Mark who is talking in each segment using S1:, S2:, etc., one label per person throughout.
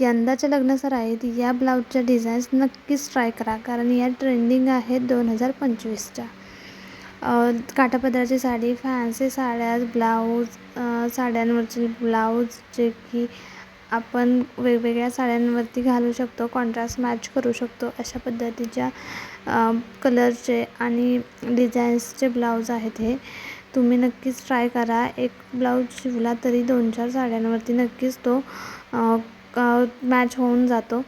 S1: यंदाच्या लग्नसराईत या ब्लाऊजच्या डिझाईन्स नक्कीच ट्राय करा कारण या ट्रेंडिंग आहेत दोन हजार पंचवीसच्या. काठापदराची साडी फॅन्सी साड्या ब्लाऊज साड्यांवरचे ब्लाऊज जे की आपण वेगवेगळ्या साड्यांवरती घालू शकतो कॉन्ट्रास्ट मॅच करू शकतो अशा पद्धतीच्या कलरचे आणि डिझाईन्सचे ब्लाऊज आहेत हे. तुम्ही नक्कीच ट्राय करा. एक ब्लाऊज शिवला तरी दोन चार साड्यांवरती नक्कीच तो मॅच होऊन जातो.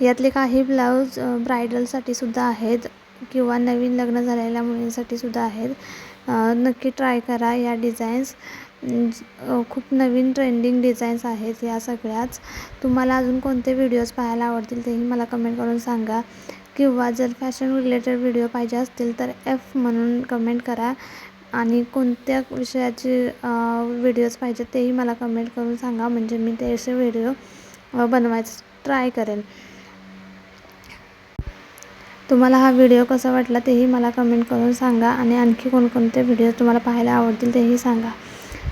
S1: यातले काही ब्लाऊज ब्रायडलसाठी सुद्धा आहेत किंवा नवीन लग्न झालेल्या मुलींसाठी सुद्धा आहेत. नक्की ट्राय करा या डिझाईन्स खूप नवीन ट्रेंडिंग डिझाईन्स आहेत या सगळ्याच. तुम्हाला अजून कोणते व्हिडिओज पाहायला आवडतील तेही मला कमेंट करून सांगा. किंवा जर फॅशन रिलेटेड व्हिडिओ पाहिजे असतील तर एफ म्हणून कमेंट करा. आणि कोणत्या विषयाचे व्हिडिओज पाहिजे तेही मला कमेंट करून सांगा. म्हणजे मी ते असे व्हिडिओ बनवायचं ट्राय करेन. तुम्हाला हा व्हिडिओ कसा वाटला तेही मला कमेंट करून सांगा. आणि आणखी कोणकोणते व्हिडिओ तुम्हाला पाहायला आवडतील तेही सांगा.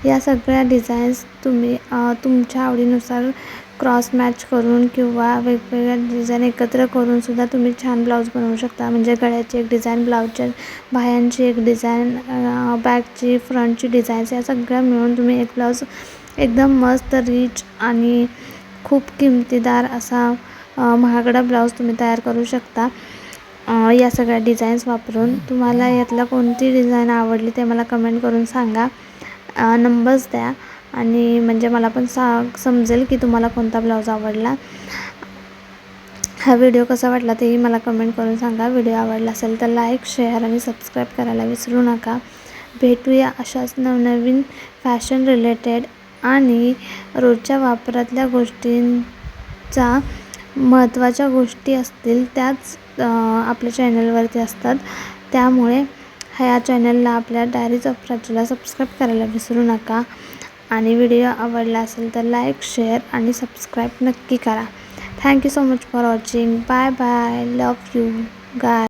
S1: या सगळ्या डिझाईन्स तुम्ही तुमच्या आवडीनुसार क्रॉस मॅच करून किंवा वेगवेगळ्या डिझाईन एकत्र करूनसुद्धा तुम्ही छान ब्लाऊज बनवू शकता. म्हणजे गळ्याची एक डिझाईन ब्लाऊजच्या बाह्यांची एक डिझाईन बॅकची फ्रंटची डिझाईन्स या सगळ्या मिळून तुम्ही एक ब्लाऊज एकदम मस्त रिच आणि खूप किमतीदार असा महागडा ब्लाऊज तुम्ही तयार करू शकता. या सगळ्या डिझाईन्स वापरून. तुम्हाला यातला कोणती डिझाईन आवडली ते मला कमेंट करून सांगा. नंबर्स द्या. आणि म्हणजे मला पण सा समजेल की तुम्हाला कोणता ब्लाऊज आवडला. हा व्हिडिओ कसा वाटला तेही मला कमेंट करून सांगा. व्हिडिओ आवडला असेल तर लाईक शेअर आणि सबस्क्राईब करायला विसरू नका. भेटूया अशाच नवनवीन फॅशन रिलेटेड आणि रोजच्या वापरातल्या गोष्टींचा महत्त्वाच्या गोष्टी असतील त्याच आपल्या चॅनलवरती असतात. त्यामुळे ह्या चॅनलला आपल्या डायरीज ऑफ प्राचीला सबस्क्राईब करायला विसरू नका. आणि व्हिडिओ आवडला असेल तर लाईक शेअर आणि सबस्क्राईब नक्की करा. Thank you so much for watching. Bye bye. Love you guy